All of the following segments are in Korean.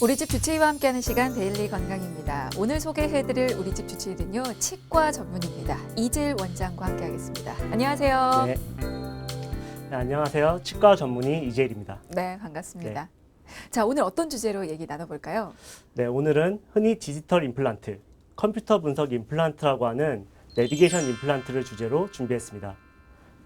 우리 집 주치의와 함께하는 시간 데일리 건강입니다. 오늘 소개해드릴 우리 집 주치의는요 치과 전문입니다. 이질 원장과 함께하겠습니다. 안녕하세요. 네. 네, 안녕하세요. 치과 전문의 이재일입니다. 네, 반갑습니다. 자 오늘 어떤 주제로 얘기 나눠볼까요? 네, 오늘은 흔히 디지털 임플란트, 컴퓨터 분석 임플란트라고 하는 내비게이션 임플란트를 주제로 준비했습니다.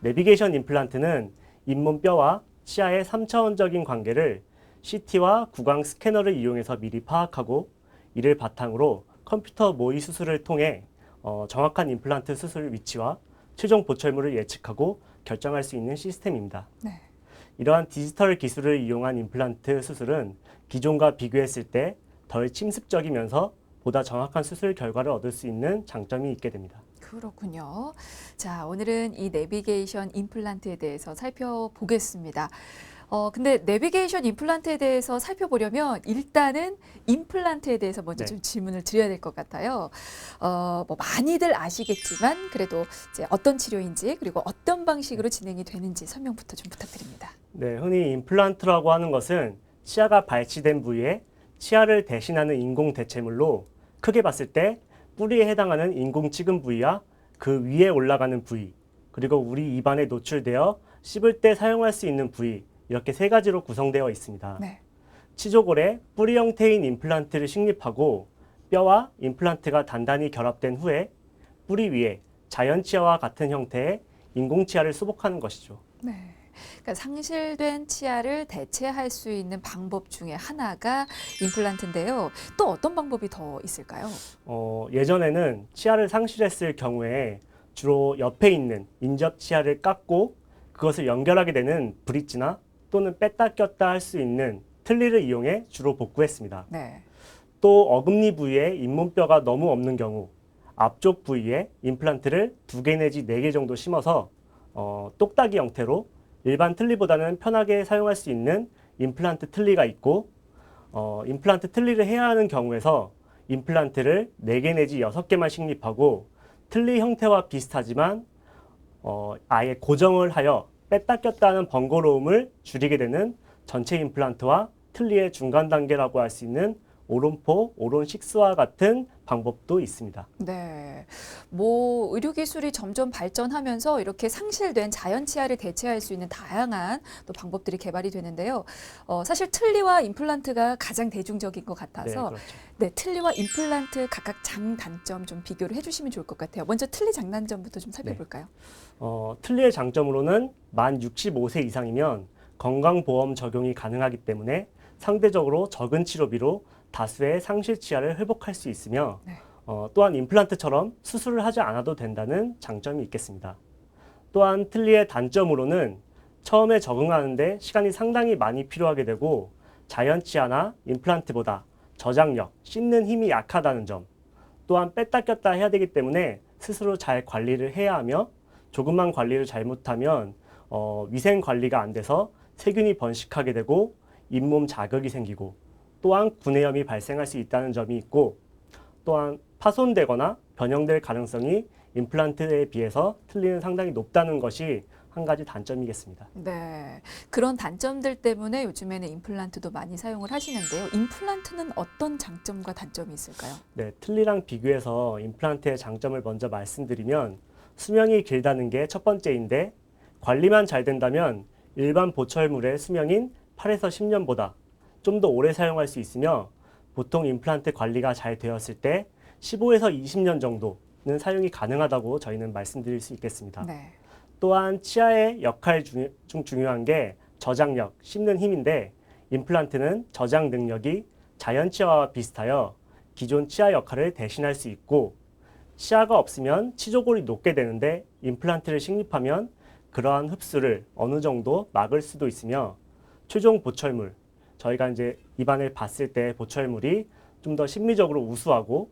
내비게이션 임플란트는 잇몸 뼈와 치아의 3차원적인 관계를 CT와 구강 스캐너를 이용해서 미리 파악하고 이를 바탕으로 컴퓨터 모의 수술을 통해 어, 정확한 임플란트 수술 위치와 최종 보철물을 예측하고 결정할 수 있는 시스템입니다. 네. 이러한 디지털 기술을 이용한 임플란트 수술은 기존과 비교했을 때 덜 침습적이면서 보다 정확한 수술 결과를 얻을 수 있는 장점이 있게 됩니다. 그렇군요. 자 오늘은 이 내비게이션 임플란트에 대해서 살펴보겠습니다. 어 근데 내비게이션 임플란트에 대해서 살펴보려면 일단은 임플란트에 대해서 먼저 네. 좀 질문을 드려야 될 것 같아요. 어 뭐 많이들 아시겠지만 그래도 이제 어떤 치료인지 그리고 어떤 방식으로 진행이 되는지 설명부터 좀 부탁드립니다. 네, 흔히 임플란트라고 하는 것은 치아가 발치된 부위에 치아를 대신하는 인공 대체물로 크게 봤을 때 뿌리에 해당하는 인공 치근 부위와 그 위에 올라가는 부위, 그리고 우리 입안에 노출되어 씹을 때 사용할 수 있는 부위 이렇게 세 가지로 구성되어 있습니다. 네. 치조골에 뿌리 형태인 임플란트를 식립하고 뼈와 임플란트가 단단히 결합된 후에 뿌리 위에 자연 치아와 같은 형태의 인공 치아를 수복하는 것이죠. 네. 그러니까 상실된 치아를 대체할 수 있는 방법 중에 하나가 임플란트인데요. 또 어떤 방법이 더 있을까요? 어, 예전에는 치아를 상실했을 경우에 주로 옆에 있는 인접 치아를 깎고 그것을 연결하게 되는 브릿지나 또는 뺐다 꼈다 할 수 있는 틀니를 이용해 주로 복구했습니다. 네. 또 어금니 부위에 잇몸뼈가 너무 없는 경우 앞쪽 부위에 임플란트를 두 개 내지 네 개 정도 심어서 어, 똑딱이 형태로 일반 틀니보다는 편하게 사용할 수 있는 임플란트 틀니가 있고 어, 임플란트 틀니를 해야 하는 경우에서 임플란트를 네 개 내지 여섯 개만 식립하고 틀니 형태와 비슷하지만 어, 아예 고정을 하여 뺐다 꼈다 하는 번거로움을 줄이게 되는 전체 임플란트와 틀니의 중간 단계라고 할 수 있는 오론포, 오론식스와 같은 방법도 있습니다. 네. 뭐 의료 기술이 점점 발전하면서 이렇게 상실된 자연 치아를 대체할 수 있는 다양한 또 방법들이 개발이 되는데요. 어, 사실 틀니와 임플란트가 가장 대중적인 것 네, 같아서 그렇죠. 네, 틀니와 임플란트 각각 장단점 좀 비교를 해주시면 좋을 것 같아요. 먼저 틀니 장단점부터 좀 살펴볼까요? 어, 틀니의 장점으로는 만 65세 이상이면 건강보험 적용이 가능하기 때문에 상대적으로 적은 치료비로 다수의 상실 치아를 회복할 수 있으며 네. 어, 또한 임플란트처럼 수술을 하지 않아도 된다는 장점이 있겠습니다. 또한 틀니의 단점으로는 처음에 적응하는데 시간이 상당히 많이 필요하게 되고 자연 치아나 임플란트보다 저장력, 씹는 힘이 약하다는 점, 또한 뺐다 꼈다 해야 되기 때문에 스스로 잘 관리를 해야 하며 조금만 관리를 잘못하면 어, 위생 관리가 안 돼서 세균이 번식하게 되고 잇몸 자극이 생기고 또한 구내염이 발생할 수 있다는 점이 있고 또한 파손되거나 변형될 가능성이 임플란트에 비해서 틀리는 상당히 높다는 것이 한 가지 단점이겠습니다. 네. 그런 단점들 때문에 요즘에는 임플란트도 많이 사용을 하시는데요. 임플란트는 어떤 장점과 단점이 있을까요? 네, 틀니랑 비교해서 임플란트의 장점을 먼저 말씀드리면 수명이 길다는 게 첫 번째인데 관리만 잘 된다면 일반 보철물의 수명인 8에서 10년보다 좀 더 오래 사용할 수 있으며 보통 임플란트 관리가 잘 되었을 때 15에서 20년 정도는 사용이 가능하다고 저희는 말씀드릴 수 있겠습니다. 네. 또한 치아의 역할 중, 중 중요한 게 저장력, 씹는 힘인데 임플란트는 저장 능력이 자연 치아와 비슷하여 기존 치아 역할을 대신할 수 있고 치아가 없으면 치조골이 녹게 되는데 임플란트를 식립하면 그러한 흡수를 어느 정도 막을 수도 있으며 최종 보철물 저희가 이제 입안을 봤을 때 보철물이 좀 더 심미적으로 우수하고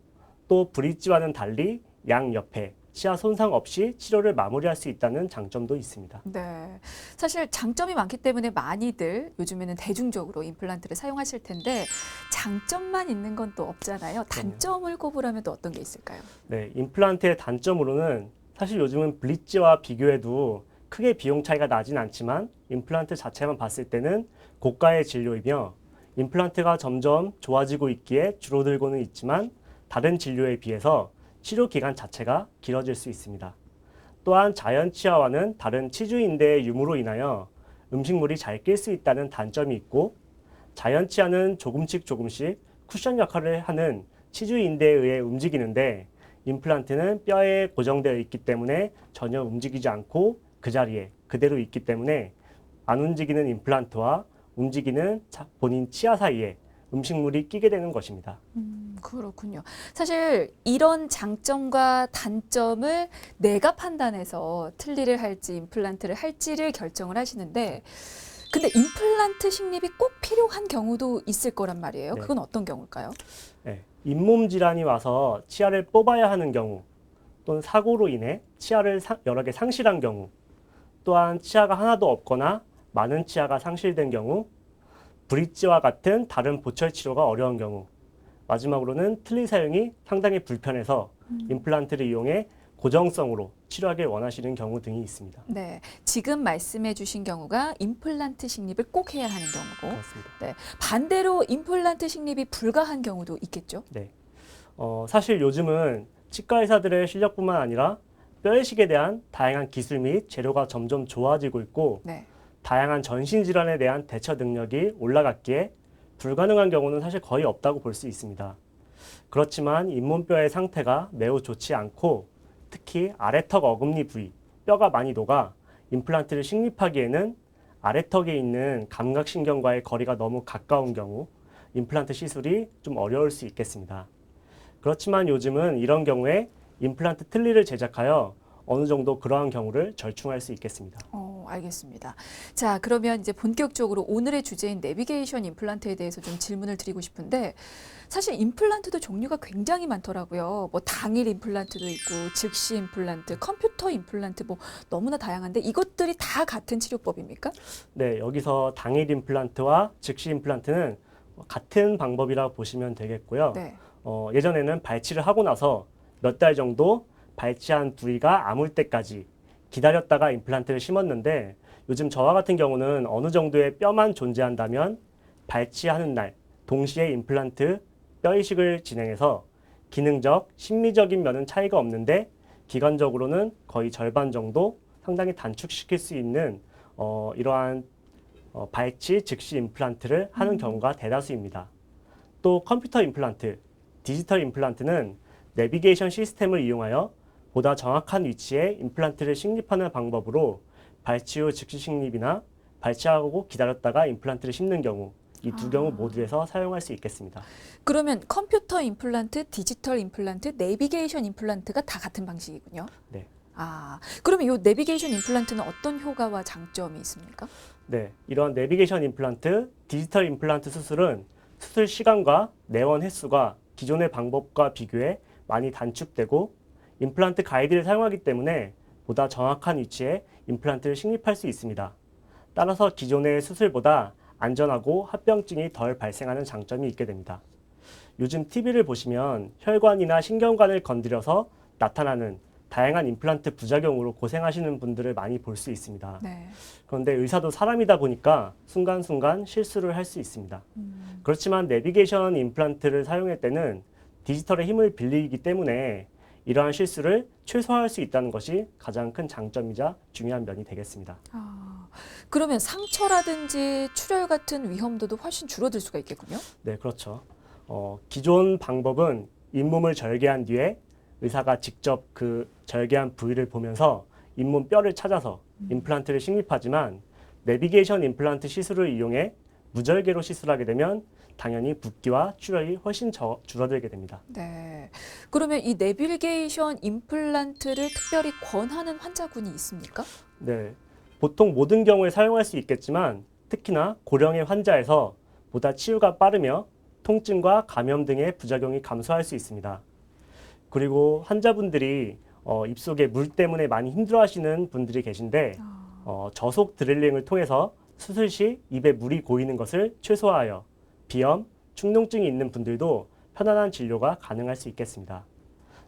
또 브릿지와는 달리 양 옆에 치아 손상 없이 치료를 마무리할 수 있다는 장점도 있습니다. 네. 사실 장점이 많기 때문에 많이들 요즘에는 대중적으로 임플란트를 사용하실 텐데 장점만 있는 건 또 없잖아요. 단점을 꼽으라면 또 어떤 게 있을까요? 네, 임플란트의 단점으로는 사실 요즘은 블리치와 비교해도 크게 비용 차이가 나진 않지만 임플란트 자체만 봤을 때는 고가의 진료이며 임플란트가 점점 좋아지고 있기에 줄어들고는 있지만 다른 진료에 비해서 치료 기간 자체가 길어질 수 있습니다. 또한 자연 치아와는 다른 치주 인대의 유무로 인하여 음식물이 잘 낄 수 있다는 단점이 있고 자연 치아는 조금씩 조금씩 쿠션 역할을 하는 치주 인대에 의해 움직이는데 임플란트는 뼈에 고정되어 있기 때문에 전혀 움직이지 않고 그 자리에 그대로 있기 때문에 안 움직이는 임플란트와 움직이는 자- 본인 치아 사이에 음식물이 끼게 되는 것입니다. 음, 그렇군요. 사실 이런 장점과 단점을 내가 판단해서 틀니를 할지 임플란트를 할지를 결정을 하시는데 근데 임플란트 식립이 꼭 필요한 경우도 있을 거란 말이에요. 네. 그건 어떤 경우일까요? 네, 잇몸 질환이 와서 치아를 뽑아야 하는 경우 또는 사고로 인해 치아를 사- 여러 개 상실한 경우 또한 치아가 하나도 없거나 많은 치아가 상실된 경우 브릿지와 같은 다른 보철 치료가 어려운 경우 마지막으로는 틀니 사용이 상당히 불편해서 임플란트를 이용해 고정성으로 치료하길 원하시는 경우 등이 있습니다. 네. 지금 말씀해 주신 경우가 임플란트 식립을 꼭 해야 하는 경우고 그렇습니다. 반대로 임플란트 식립이 불가한 경우도 있겠죠. 네. 어, 사실 요즘은 치과 의사들의 실력뿐만 아니라 뼈의식에 대한 다양한 기술 및 재료가 점점 좋아지고 있고 네. 다양한 전신 질환에 대한 대처 능력이 올라갔기에 불가능한 경우는 사실 거의 없다고 볼 수 있습니다. 그렇지만 잇몸뼈의 상태가 매우 좋지 않고 특히 아래턱 어금니 부위 뼈가 많이 녹아 임플란트를 식립하기에는 아래턱에 있는 감각신경과의 거리가 너무 가까운 경우 임플란트 시술이 좀 어려울 수 있겠습니다. 그렇지만 요즘은 이런 경우에 임플란트 틀니를 제작하여 어느 정도 그러한 경우를 절충할 수 있겠습니다. 어, 알겠습니다. 자, 그러면 이제 본격적으로 오늘의 주제인 내비게이션 임플란트에 대해서 좀 질문을 드리고 싶은데 사실 임플란트도 종류가 굉장히 많더라고요. 뭐 당일 임플란트도 있고 즉시 임플란트, 컴퓨터 임플란트 뭐 너무나 다양한데 이것들이 다 같은 치료법입니까? 네, 여기서 당일 임플란트와 즉시 임플란트는 같은 방법이라고 보시면 되겠고요. 네. 어, 예전에는 발치를 하고 나서 몇 달 정도 발치한 부위가 아물 때까지 기다렸다가 임플란트를 심었는데 요즘 저와 같은 경우는 어느 정도의 뼈만 존재한다면 발치하는 날 동시에 임플란트 뼈 이식을 진행해서 기능적, 심미적인 면은 차이가 없는데 기간적으로는 거의 절반 정도 상당히 단축시킬 수 있는 어, 이러한 어, 발치 즉시 임플란트를 하는 경우가 대다수입니다. 또 컴퓨터 임플란트, 디지털 임플란트는 내비게이션 시스템을 이용하여 보다 정확한 위치에 임플란트를 식립하는 방법으로 발치 후 즉시 식립이나 발치하고 기다렸다가 임플란트를 심는 경우 이두 아. 경우 모두에서 사용할 수 있겠습니다. 그러면 컴퓨터 임플란트, 디지털 임플란트, 내비게이션 임플란트가 다 같은 방식이군요. 네. 아, 그러면 이 내비게이션 임플란트는 어떤 효과와 장점이 있습니까? 네, 이러한 내비게이션 임플란트, 디지털 임플란트 수술은 수술 시간과 내원 횟수가 기존의 방법과 비교해 많이 단축되고 임플란트 가이드를 사용하기 때문에 보다 정확한 위치에 임플란트를 식립할 수 있습니다. 따라서 기존의 수술보다 안전하고 합병증이 덜 발생하는 장점이 있게 됩니다. 요즘 TV를 보시면 혈관이나 신경관을 건드려서 나타나는 다양한 임플란트 부작용으로 고생하시는 분들을 많이 볼 수 있습니다. 네. 그런데 의사도 사람이다 보니까 순간순간 실수를 할 수 있습니다. 음, 그렇지만 내비게이션 임플란트를 사용할 때는 디지털의 힘을 빌리기 때문에 이러한 실수를 최소화할 수 있다는 것이 가장 큰 장점이자 중요한 면이 되겠습니다. 아, 그러면 상처라든지 출혈 같은 위험도도 훨씬 줄어들 수가 있겠군요. 네, 그렇죠. 어, 기존 방법은 잇몸을 절개한 뒤에 의사가 직접 그 절개한 부위를 보면서 잇몸 뼈를 찾아서 임플란트를 식립하지만 내비게이션 임플란트 시술을 이용해 무절개로 시술하게 되면 당연히 붓기와 출혈이 훨씬 저- 줄어들게 됩니다. 네. 그러면 이 내비게이션 임플란트를 특별히 권하는 환자군이 있습니까? 네. 보통 모든 경우에 사용할 수 있겠지만 특히나 고령의 환자에서 보다 치유가 빠르며 통증과 감염 등의 부작용이 감소할 수 있습니다. 그리고 환자분들이 어, 입속에 물 때문에 많이 힘들어하시는 분들이 계신데 아, 어, 저속 드릴링을 통해서 수술 시 입에 물이 고이는 것을 최소화하여 비염, 축농증이 있는 분들도 편안한 진료가 가능할 수 있겠습니다.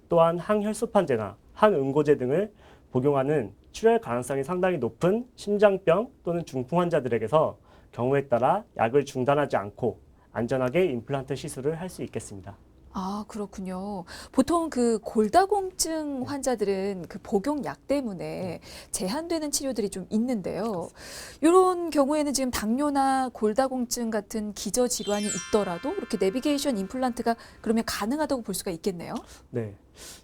또한 항혈소판제나 항응고제 등을 복용하는 출혈 가능성이 상당히 높은 심장병 또는 중풍 환자들에게서 경우에 따라 약을 중단하지 않고 안전하게 임플란트 시술을 할 수 있겠습니다. 아, 그렇군요. 보통 그 골다공증 환자들은 그 복용약 때문에 제한되는 치료들이 좀 있는데요. 이런 경우에는 지금 당뇨나 골다공증 같은 기저 질환이 있더라도 이렇게 내비게이션 임플란트가 그러면 가능하다고 볼 수가 있겠네요. 네,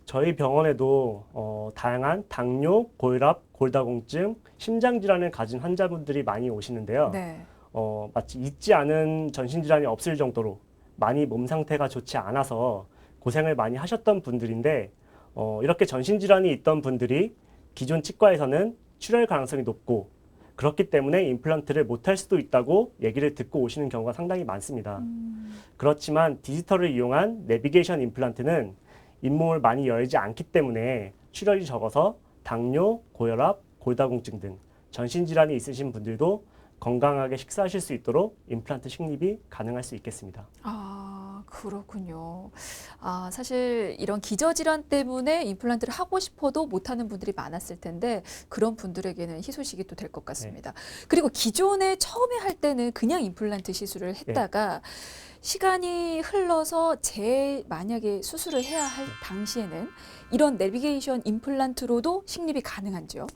저희 병원에도 어, 다양한 당뇨, 고혈압, 골다공증, 심장 질환을 가진 환자분들이 많이 오시는데요. 네. 어, 마치 잊지 않은 전신 질환이 없을 정도로 많이 몸 상태가 좋지 않아서 고생을 많이 하셨던 분들인데 어, 이렇게 전신 질환이 있던 분들이 기존 치과에서는 출혈 가능성이 높고 그렇기 때문에 임플란트를 못할 수도 있다고 얘기를 듣고 오시는 경우가 상당히 많습니다. 음, 그렇지만 디지털을 이용한 내비게이션 임플란트는 잇몸을 많이 열지 않기 때문에 출혈이 적어서 당뇨, 고혈압, 골다공증 등 전신 질환이 있으신 분들도 건강하게 식사하실 수 있도록 임플란트 식립이 가능할 수 있겠습니다. 아, 그렇군요. 아, 사실 이런 기저질환 때문에 임플란트를 하고 싶어도 못하는 분들이 많았을 텐데 그런 분들에게는 희소식이 또 될 것 같습니다. 그리고 기존에 처음에 할 때는 그냥 임플란트 시술을 했다가 시간이 흘러서 재 만약에 수술을 해야 할 당시에는 이런 내비게이션 임플란트로도 식립이 가능한지요?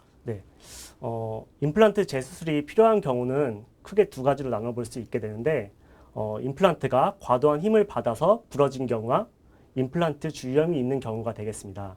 어, 임플란트 재수술이 필요한 경우는 크게 두 가지로 나눠볼 수 있게 되는데 어, 임플란트가 과도한 힘을 받아서 부러진 경우와 임플란트 주위염이 있는 경우가 되겠습니다.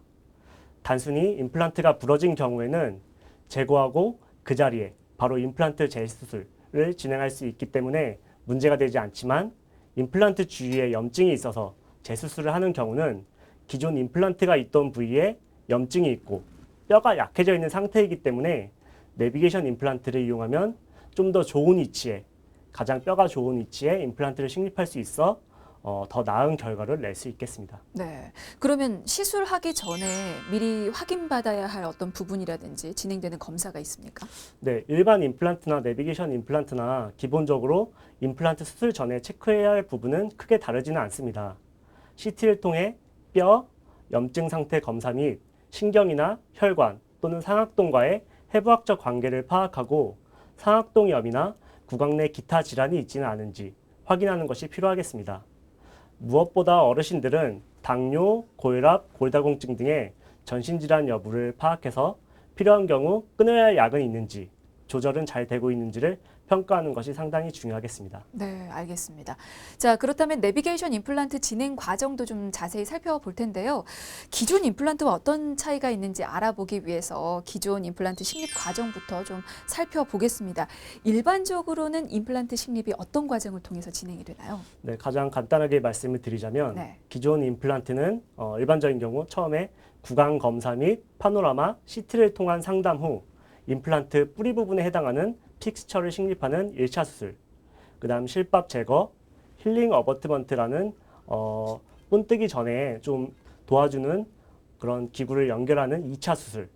단순히 임플란트가 부러진 경우에는 제거하고 그 자리에 바로 임플란트 재수술을 진행할 수 있기 때문에 문제가 되지 않지만 임플란트 주위에 염증이 있어서 재수술을 하는 경우는 기존 임플란트가 있던 부위에 염증이 있고 뼈가 약해져 있는 상태이기 때문에 내비게이션 임플란트를 이용하면 좀 더 좋은 위치에 가장 뼈가 좋은 위치에 임플란트를 식립할 수 있어 어, 더 나은 결과를 낼 수 있겠습니다. 네. 그러면 시술하기 전에 미리 확인받아야 할 어떤 부분이라든지 진행되는 검사가 있습니까? 네, 일반 임플란트나 내비게이션 임플란트나 기본적으로 임플란트 수술 전에 체크해야 할 부분은 크게 다르지는 않습니다. CT를 통해 뼈, 염증 상태 검사 및 신경이나 혈관 또는 상악동과의 해부학적 관계를 파악하고 상악동염이나 구강 내 기타 질환이 있지는 않은지 확인하는 것이 필요하겠습니다. 무엇보다 어르신들은 당뇨, 고혈압, 골다공증 등의 전신질환 여부를 파악해서 필요한 경우 끊어야 할 약은 있는지 조절은 잘 되고 있는지를 평가하는 것이 상당히 중요하겠습니다. 네, 알겠습니다. 자, 그렇다면 내비게이션 임플란트 진행 과정도 좀 자세히 살펴볼 텐데요. 기존 임플란트와 어떤 차이가 있는지 알아보기 위해서 기존 임플란트 식립 과정부터 좀 살펴보겠습니다. 일반적으로는 임플란트 식립이 어떤 과정을 통해서 진행이 되나요? 네, 가장 간단하게 말씀을 드리자면 네. 기존 임플란트는 어, 일반적인 경우 처음에 구강 검사 및 파노라마 CT를 통한 상담 후 임플란트 뿌리 부분에 해당하는 픽스처를 식립하는 1차 수술, 그 다음 실밥 제거, 힐링 어버트먼트라는 어, 본뜨기 전에 좀 도와주는 그런 기구를 연결하는 2차 수술,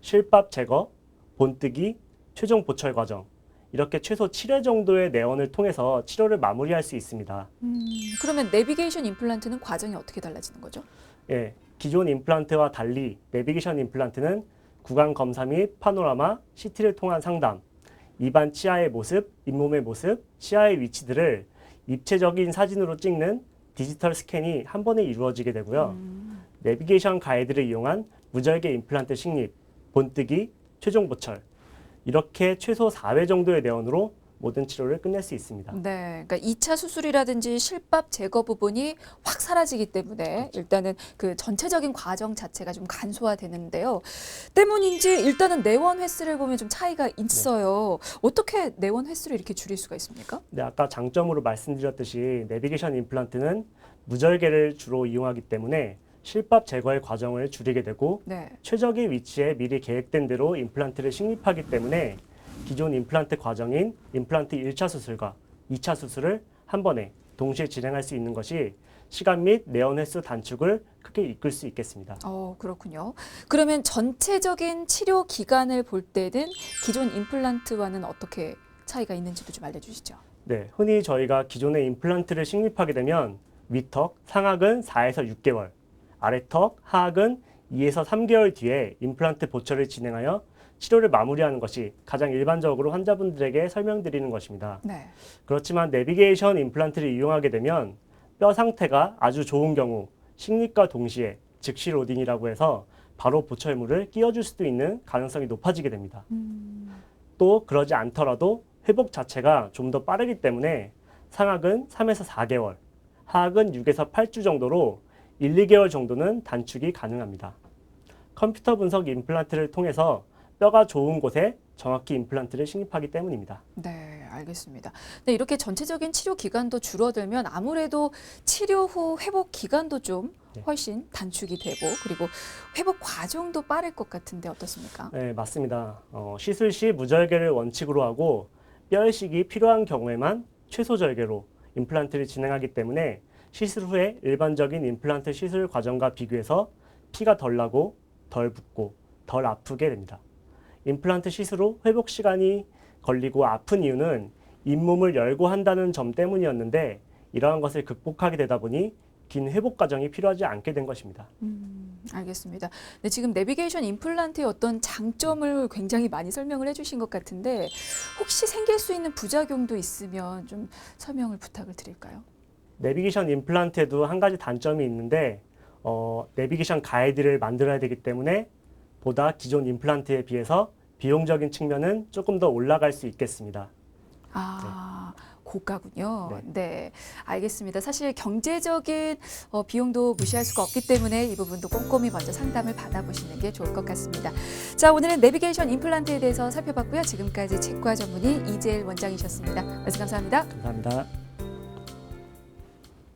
실밥 제거, 본뜨기, 최종 보철 과정, 이렇게 최소 7회 정도의 내원을 통해서 치료를 마무리할 수 있습니다. 음, 그러면 내비게이션 임플란트는 과정이 어떻게 달라지는 거죠? 예, 기존 임플란트와 달리 내비게이션 임플란트는 구강 검사 및 파노라마, CT를 통한 상담, 입안 치아의 모습, 잇몸의 모습, 치아의 위치들을 입체적인 사진으로 찍는 디지털 스캔이 한 번에 이루어지게 되고요. 음, 내비게이션 가이드를 이용한 무절개 임플란트 식립, 본뜨기, 최종 보철 이렇게 최소 4회 정도의 내원으로 모든 치료를 끝낼 수 있습니다. 네, 그러니까 2차 수술이라든지 실밥 제거 부분이 확 사라지기 때문에 일단은 그 전체적인 과정 자체가 좀 간소화되는데요. 때문인지 일단은 내원 횟수를 보면 좀 차이가 있어요. 어떻게 내원 횟수를 이렇게 줄일 수가 있습니까? 네, 아까 장점으로 말씀드렸듯이 내비게이션 임플란트는 무절개를 주로 이용하기 때문에 실밥 제거의 과정을 줄이게 되고 네. 최적의 위치에 미리 계획된 대로 임플란트를 식립하기 때문에 기존 임플란트 과정인 임플란트 1차 수술과 2차 수술을 한 번에 동시에 진행할 수 있는 것이 시간 및 내원 횟수 단축을 크게 이끌 수 있겠습니다. 어, 그렇군요. 그러면 전체적인 치료 기간을 볼 때는 기존 임플란트와는 어떻게 차이가 있는지도 좀 알려주시죠. 네, 흔히 저희가 기존의 임플란트를 식립하게 되면 위턱, 상악은 4에서 6개월, 아래턱, 하악은 2에서 3개월 뒤에 임플란트 보철을 진행하여 치료를 마무리하는 것이 가장 일반적으로 환자분들에게 설명드리는 것입니다. 네. 그렇지만 내비게이션 임플란트를 이용하게 되면 뼈 상태가 아주 좋은 경우 식립과 동시에 즉시 로딩이라고 해서 바로 보철물을 끼워줄 수도 있는 가능성이 높아지게 됩니다. 음, 또 그러지 않더라도 회복 자체가 좀 더 빠르기 때문에 상악은 3에서 4개월, 하악은 6에서 8주 정도로 1, 2개월 정도는 단축이 가능합니다. 컴퓨터 분석 임플란트를 통해서 뼈가 좋은 곳에 정확히 임플란트를 식립하기 때문입니다. 네, 알겠습니다. 네, 이렇게 전체적인 치료 기간도 줄어들면 아무래도 치료 후 회복 기간도 좀 네. 훨씬 단축이 되고 그리고 회복 과정도 빠를 것 같은데 어떻습니까? 네, 맞습니다. 어, 시술 시 무절개를 원칙으로 하고 뼈이식이 필요한 경우에만 최소 절개로 임플란트를 진행하기 때문에 시술 후에 일반적인 임플란트 시술 과정과 비교해서 피가 덜 나고 덜 붓고 덜 아프게 됩니다. 임플란트 시술 후 회복 시간이 걸리고 아픈 이유는 잇몸을 열고 한다는 점 때문이었는데 이러한 것을 극복하게 되다 보니 긴 회복 과정이 필요하지 않게 된 것입니다. 음, 알겠습니다. 네, 지금 내비게이션 임플란트의 어떤 장점을 굉장히 많이 설명을 해주신 것 같은데 혹시 생길 수 있는 부작용도 있으면 좀 설명을 부탁을 드릴까요? 내비게이션 임플란트에도 한 가지 단점이 있는데 어, 내비게이션 가이드를 만들어야 되기 때문에 보다 기존 임플란트에 비해서 비용적인 측면은 조금 더 올라갈 수 있겠습니다. 아, 고가군요. 네. 네. 알겠습니다. 사실 경제적인 어, 비용도 무시할 수가 없기 때문에 이 부분도 꼼꼼히 먼저 상담을 받아보시는 게 좋을 것 같습니다. 자, 오늘은 내비게이션 임플란트에 대해서 살펴봤고요. 지금까지 치과 전문의 이재일 원장이셨습니다. 말씀 감사합니다. 감사합니다.